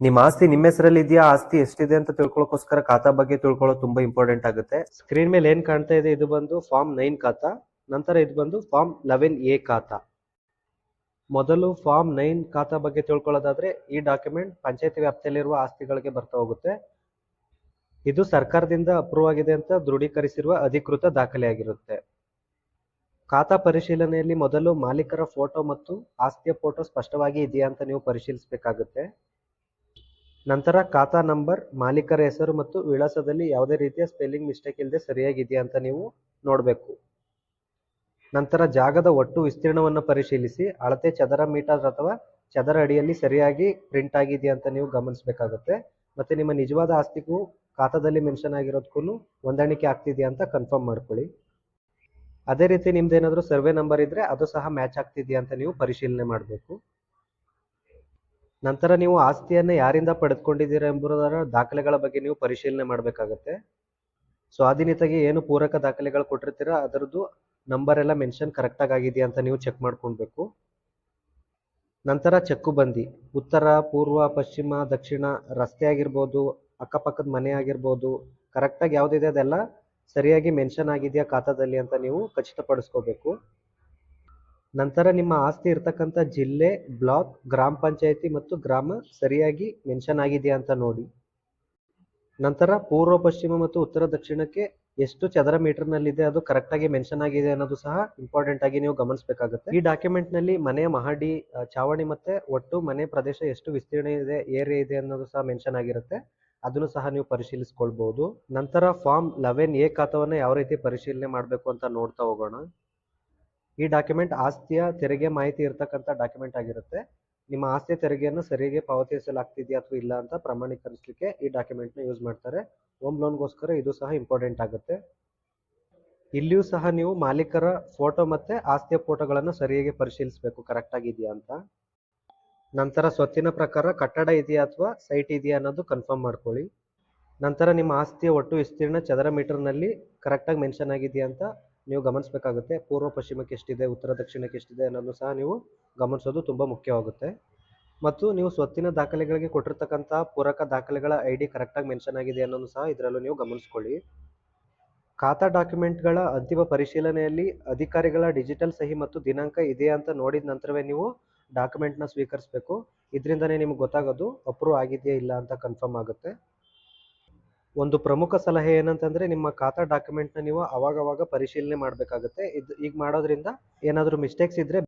ನಿಮ್ಮ ಆಸ್ತಿ ನಿಮ್ಮ ಹೆಸರಲ್ಲಿ ಇದೆಯಾ? ಆಸ್ತಿ ಎಷ್ಟಿದೆ ಅಂತ ತಿಳ್ಕೊಳ್ಳೋಕೋಸ್ಕರ ಖಾತಾ ಬಗ್ಗೆ ತಿಳ್ಕೊಳ್ಳೋದು ತುಂಬಾ ಇಂಪಾರ್ಟೆಂಟ್ ಆಗುತ್ತೆ. ಸ್ಕ್ರೀನ್ ಮೇಲೆ ಏನ್ ಕಾಣ್ತಾ ಇದೆ? ಇದು ಬಂದು ಫಾರ್ಮ್ ನೈನ್ ಖಾತಾ. ನಂತರ ಇದು ಬಂದು ಫಾರ್ಮ್ ಲೆವೆನ್ ಎ ಖಾತಾ. ಮೊದಲು ಫಾರ್ಮ್ ನೈನ್ ಖಾತಾ ಬಗ್ಗೆ ತಿಳ್ಕೊಳ್ಳೋದಾದ್ರೆ ಈ ಡಾಕ್ಯುಮೆಂಟ್ ಪಂಚಾಯತಿ ವ್ಯಾಪ್ತಿಯಲ್ಲಿರುವ ಆಸ್ತಿಗಳಿಗೆ ಬರ್ತಾ ಹೋಗುತ್ತೆ. ಇದು ಸರ್ಕಾರದಿಂದ ಅಪ್ರೂವ್ ಆಗಿದೆ ಅಂತ ದೃಢೀಕರಿಸಿರುವ ಅಧಿಕೃತ ದಾಖಲೆಯಾಗಿರುತ್ತೆ. ಖಾತಾ ಪರಿಶೀಲನೆಯಲ್ಲಿ ಮೊದಲು ಮಾಲೀಕರ ಫೋಟೋ ಮತ್ತು ಆಸ್ತಿಯ ಫೋಟೋ ಸ್ಪಷ್ಟವಾಗಿ ಇದೆಯಾ ಅಂತ ನೀವು ಪರಿಶೀಲಿಸಬೇಕಾಗುತ್ತೆ. ನಂತರ ಖಾತಾ ನಂಬರ್, ಮಾಲೀಕರ ಹೆಸರು ಮತ್ತು ವಿಳಾಸದಲ್ಲಿ ಯಾವುದೇ ರೀತಿಯ ಸ್ಪೆಲ್ಲಿಂಗ್ ಮಿಸ್ಟೇಕ್ ಇಲ್ಲದೆ ಸರಿಯಾಗಿದೆಯಾ ಅಂತ ನೀವು ನೋಡಬೇಕು. ನಂತರ ಜಾಗದ ಒಟ್ಟು ವಿಸ್ತೀರ್ಣವನ್ನು ಪರಿಶೀಲಿಸಿ, ಅಳತೆ ಚದರ ಮೀಟರ್ ಅಥವಾ ಚದರ ಅಡಿಯಲ್ಲಿ ಸರಿಯಾಗಿ ಪ್ರಿಂಟ್ ಆಗಿದೆಯಾ ಅಂತ ನೀವು ಗಮನಿಸಬೇಕಾಗುತ್ತೆ. ಮತ್ತೆ ನಿಮ್ಮ ನಿಜವಾದ ಆಸ್ತಿಗೂ ಖಾತಾದಲ್ಲಿ ಮೆನ್ಷನ್ ಆಗಿರೋದಕ್ಕೂ ಹೊಂದಾಣಿಕೆ ಆಗ್ತಿದೆಯಾ ಅಂತ ಕನ್ಫರ್ಮ್ ಮಾಡ್ಕೊಳ್ಳಿ. ಅದೇ ರೀತಿ ನಿಮ್ದು ಏನಾದರೂ ಸರ್ವೆ ನಂಬರ್ ಇದ್ರೆ ಅದು ಸಹ ಮ್ಯಾಚ್ ಆಗ್ತಿದೆಯಾ ಅಂತ ನೀವು ಪರಿಶೀಲನೆ ಮಾಡಬೇಕು. ನಂತರ ನೀವು ಆಸ್ತಿಯನ್ನು ಯಾರಿಂದ ಪಡೆದುಕೊಂಡಿದ್ದೀರಾ ಎಂಬುದರ ದಾಖಲೆಗಳ ಬಗ್ಗೆ ನೀವು ಪರಿಶೀಲನೆ ಮಾಡಬೇಕಾಗತ್ತೆ. ಸ್ವಾಧೀನತೆಗೆ ಏನು ಪೂರಕ ದಾಖಲೆಗಳು ಕೊಟ್ಟಿರ್ತೀರಾ, ಅದರದ್ದು ನಂಬರ್ ಎಲ್ಲ ಮೆನ್ಷನ್ ಕರೆಕ್ಟಾಗಿ ಆಗಿದೆಯಾ ಅಂತ ನೀವು ಚೆಕ್ ಮಾಡ್ಕೊಳ್ಬೇಕು. ನಂತರ ಚೆಕ್ಕು ಬಂದಿ. ಉತ್ತರ, ಪೂರ್ವ, ಪಶ್ಚಿಮ, ದಕ್ಷಿಣ, ರಸ್ತೆ ಆಗಿರ್ಬೋದು, ಅಕ್ಕಪಕ್ಕದ ಮನೆ ಆಗಿರ್ಬೋದು ಕರೆಕ್ಟಾಗಿ ಯಾವುದಿದೆ ಅದೆಲ್ಲ ಸರಿಯಾಗಿ ಮೆನ್ಷನ್ ಆಗಿದೆಯಾ ಖಾತಾದಲ್ಲಿ ಅಂತ ನೀವು ಖಚಿತಪಡಿಸ್ಕೋಬೇಕು. ನಂತರ ನಿಮ್ಮ ಆಸ್ತಿ ಇರ್ತಕ್ಕಂಥ ಜಿಲ್ಲೆ, ಬ್ಲಾಕ್, ಗ್ರಾಮ ಪಂಚಾಯತಿ ಮತ್ತು ಗ್ರಾಮ ಸರಿಯಾಗಿ ಮೆನ್ಷನ್ ಆಗಿದೆಯಾ ಅಂತ ನೋಡಿ. ನಂತರ ಪೂರ್ವ, ಪಶ್ಚಿಮ ಮತ್ತು ಉತ್ತರ, ದಕ್ಷಿಣಕ್ಕೆ ಎಷ್ಟು ಚದರ ಮೀಟರ್ ಮೀಟರ್ನಲ್ಲಿದೆ ಅದು ಕರೆಕ್ಟಾಗಿ ಮೆನ್ಷನ್ ಆಗಿದೆ ಅನ್ನೋದು ಸಹ ಇಂಪಾರ್ಟೆಂಟ್ ಆಗಿ ನೀವು ಗಮನಿಸಬೇಕಾಗುತ್ತೆ. ಈ ಡಾಕ್ಯುಮೆಂಟ್ನಲ್ಲಿ ಮನೆಯ ಮಹಡಿ ಚಾವಣಿ ಮತ್ತೆ ಒಟ್ಟು ಮನೆ ಪ್ರದೇಶ ಎಷ್ಟು ವಿಸ್ತೀರ್ಣ ಇದೆ ಏರಿಯಾ ಇದೆ ಅನ್ನೋದು ಸಹ ಮೆನ್ಷನ್ ಆಗಿರುತ್ತೆ. ಅದನ್ನು ಸಹ ನೀವು ಪರಿಶೀಲಿಸಿಕೊಳ್ಬಹುದು ನಂತರ ಫಾರ್ಮ್ ಲೆವೆನ್ ಎ ಖಾತಾವನ್ನ ಯಾವ ರೀತಿ ಪರಿಶೀಲನೆ ಮಾಡಬೇಕು ಅಂತ ನೋಡ್ತಾ ಹೋಗೋಣ. ಈ ಡಾಕ್ಯುಮೆಂಟ್ ಆಸ್ತಿಯ ತೆರಿಗೆ ಮಾಹಿತಿ ಇರತಕ್ಕಂಥ ಡಾಕ್ಯುಮೆಂಟ್ ಆಗಿರುತ್ತೆ. ನಿಮ್ಮ ಆಸ್ತಿಯ ತೆರಿಗೆಯನ್ನು ಸರಿಯಾಗಿ ಪಾವತಿಸಲಾಗ್ತಿದೆಯಾ ಅಥವಾ ಇಲ್ಲ ಅಂತ ಪ್ರಮಾಣೀಕರಿಸಲಿಕ್ಕೆ ಈ ಡಾಕ್ಯುಮೆಂಟ್ನ ಯೂಸ್ ಮಾಡ್ತಾರೆ. ಹೋಮ್ ಲೋನ್ಗೋಸ್ಕರ ಇದು ಸಹ ಇಂಪಾರ್ಟೆಂಟ್ ಆಗುತ್ತೆ. ಇಲ್ಲಿಯೂ ಸಹ ನೀವು ಮಾಲೀಕರ ಫೋಟೋ ಮತ್ತೆ ಆಸ್ತಿಯ ಫೋಟೋಗಳನ್ನು ಸರಿಯಾಗಿ ಪರಿಶೀಲಿಸಬೇಕು. ಕರೆಕ್ಟಾಗಿ ಇದೆಯಾ ಅಂತ. ನಂತರ ಸ್ವತ್ತಿನ ಪ್ರಕಾರ ಕಟ್ಟಡ ಇದೆಯಾ ಅಥವಾ ಸೈಟ್ ಇದೆಯಾ ಅನ್ನೋದು ಕನ್ಫರ್ಮ್ ಮಾಡ್ಕೊಳ್ಳಿ. ನಂತರ ನಿಮ್ಮ ಆಸ್ತಿಯ ಒಟ್ಟು ವಿಸ್ತೀರ್ಣ ಚದರ ಮೀಟರ್ನಲ್ಲಿ ಕರೆಕ್ಟಾಗಿ ಮೆನ್ಷನ್ ಆಗಿದೆಯಾ ಅಂತ ನೀವು ಗಮನಿಸಬೇಕಾಗುತ್ತೆ, ಪೂರ್ವ ಪಶ್ಚಿಮಕ್ಕೆ ಎಷ್ಟಿದೆ, ಉತ್ತರ ದಕ್ಷಿಣಕ್ಕೆ ಎಷ್ಟಿದೆ ಅನ್ನೋದು ಸಹ ನೀವು ಗಮನಿಸೋದು ತುಂಬ ಮುಖ್ಯವಾಗುತ್ತೆ. ಮತ್ತು ನೀವು ಸ್ವತ್ತಿನ ದಾಖಲೆಗಳಿಗೆ ಕೊಟ್ಟಿರ್ತಕ್ಕಂಥ ಪೂರಕ ದಾಖಲೆಗಳ ಐ ಡಿ ಕರೆಕ್ಟಾಗಿ ಮೆನ್ಷನ್ ಆಗಿದೆ ಅನ್ನೋದು ಸಹ ಇದರಲ್ಲೂ ನೀವು ಗಮನಿಸ್ಕೊಳ್ಳಿ. ಖಾತಾ ಡಾಕ್ಯುಮೆಂಟ್ಗಳ ಅಂತಿಮ ಪರಿಶೀಲನೆಯಲ್ಲಿ ಅಧಿಕಾರಿಗಳ ಡಿಜಿಟಲ್ ಸಹಿ ಮತ್ತು ದಿನಾಂಕ ಇದೆಯಾ ಅಂತ ನೋಡಿದ ನಂತರವೇ ನೀವು ಡಾಕ್ಯುಮೆಂಟ್ನ ಸ್ವೀಕರಿಸಬೇಕು. ಇದರಿಂದನೇ ನಿಮ್ಗೆ ಗೊತ್ತಾಗೋದು, ಅಪ್ರೂವ್ ಆಗಿದೆಯಾ ಇಲ್ಲ ಅಂತ ಕನ್ಫರ್ಮ್ ಆಗುತ್ತೆ. ಒಂದು ಪ್ರಮುಖ ಸಲಹೆ ಏನಂತಂದ್ರೆ ನಿಮ್ಮ ಖಾತಾ ಡಾಕ್ಯುಮೆಂಟ್ನ ನೀವು ಅವಾಗವಾಗ ಪರಿಶೀಲನೆ ಮಾಡಬೇಕಾಗುತ್ತೆ. ಇದು ಈಗ ಮಾಡೋದ್ರಿಂದ ಏನಾದರೂ ಮಿಸ್ಟೇಕ್ಸ್ ಇದ್ರೆ